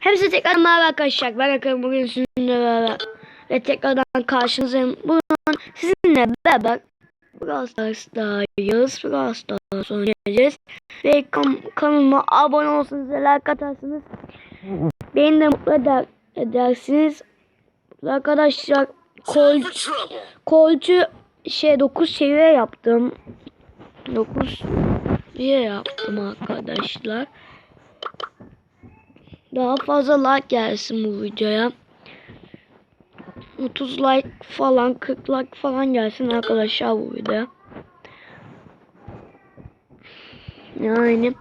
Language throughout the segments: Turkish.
Hepsi tekrar merhaba arkadaşlar. Ben Akın bugün sizinle beraber ve tekrardan karşınızdayım. Bugün sizinle beraber Brawl Stars'dayız. Brawl Stars oynayacağız. Ve kan kanalıma abone olsanız ve like atarsınız. Beni de mutlu eder, edersiniz. Arkadaşlar kol, kolcu şey 9 seviye yaptım. 9 seviye yaptım arkadaşlar. Daha fazla like gelsin bu videoya. 30 like falan 40 like falan gelsin arkadaşlar bu videoya. Yani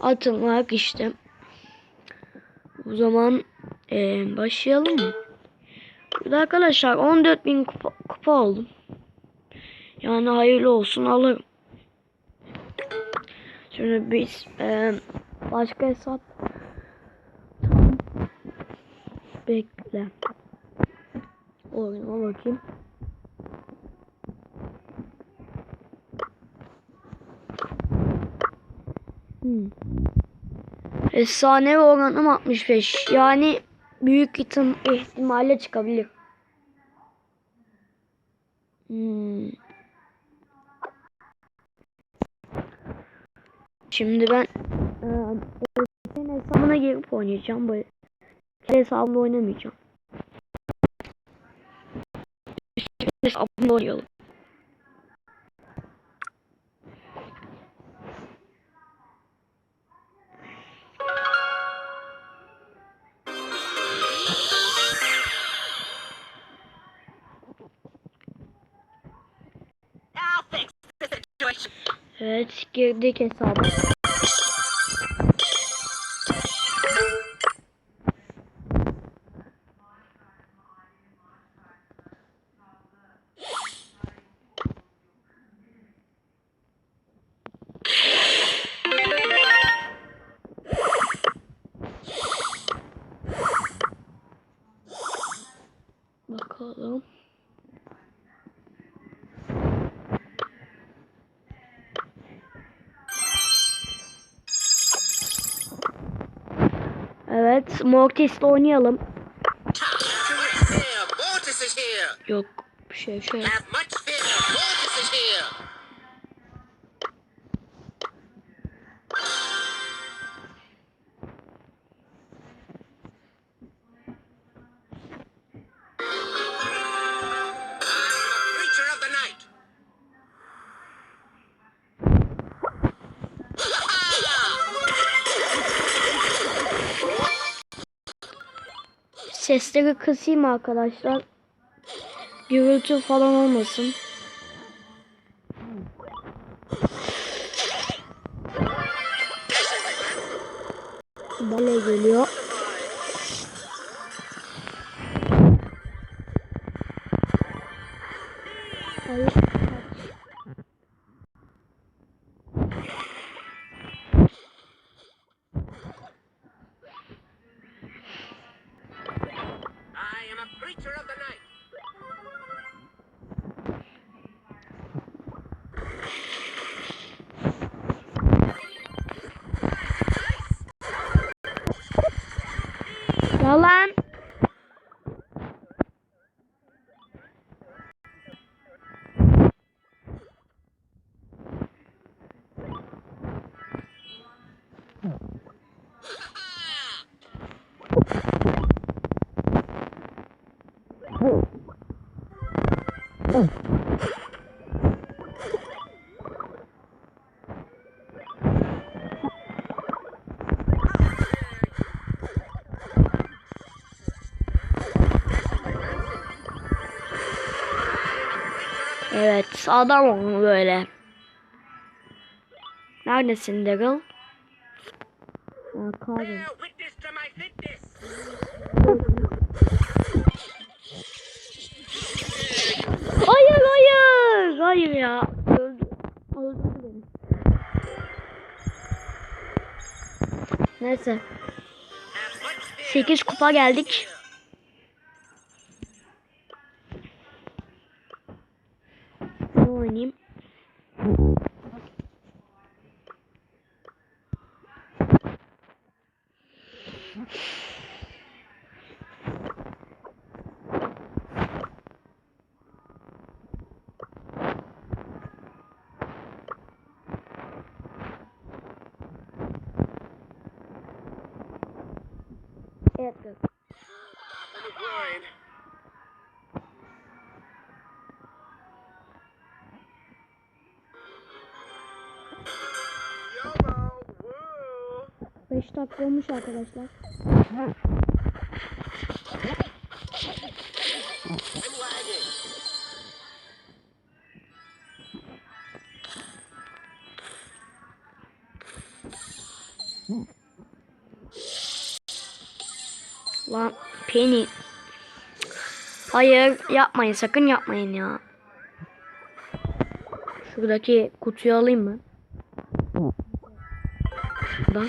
atın like işte. O zaman eee, başlayalım mı? Burada arkadaşlar 14.000 kupa, kupa oldum. Yani hayırlı olsun alırım. Şimdi biz eee, başka hesap Bekle. Oyuna bakayım. Hmm. Efsane oranım 65. Yani büyük ihtim ihtimalle çıkabilir. Hmm. Şimdi ben eee hesabına girip oynayacağım. Böyle hesabımda oynamayacağım. Hesabımda oynayalım. Evet girdik hesaba. Evet, Mortis'le oynayalım. Yok, bir şey şey. Sesleri kısayım arkadaşlar. Gürültü falan olmasın. Bale geliyor. Yalan. Evet, adam oldu böyle. Neredesin Daryl? Fitness. Hayır hayır. Hayır ya. Öldü. Öldürdü beni. Neyse. Have much fear. 8 kupa geldik. oynayayım. Evet. 5 dakika olmuş arkadaşlar. Lan Penny. Hayır yapmayın sakın yapmayın ya. Şuradaki kutuyu alayım mı? Şuradan.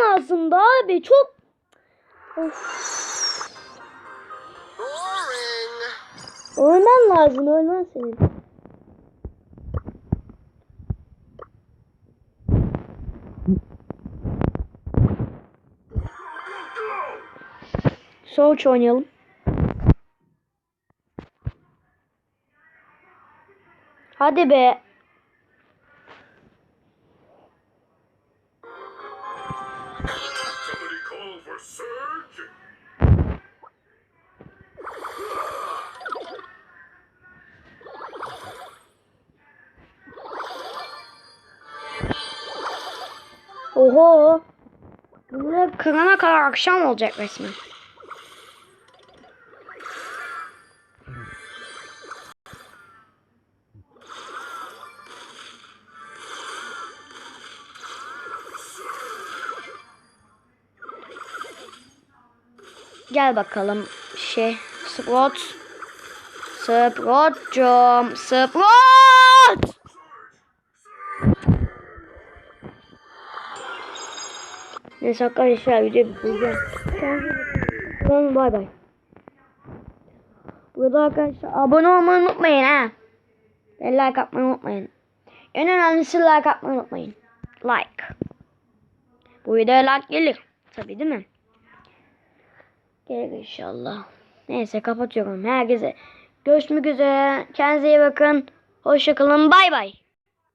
Lazımdı abi çok. Of. Ölmen lazım ölmen senin. Soğuç oynayalım. Hadi be. Oho. Burada kırana kadar akşam olacak resmen. Gel bakalım şey Sprot Sprot'cum Sprot Neyse arkadaşlar video bitireceğim. Bakın. Bay bay. Burada arkadaşlar abone olmayı unutmayın ha. Ve like atmayı unutmayın. En önemlisi like atmayı unutmayın. Like. Bu videoya like gelir. Tabii değil mi? Gelir inşallah. Neyse kapatıyorum. Herkese görüşmek üzere. Kendinize iyi bakın. Hoşçakalın. Bay bay.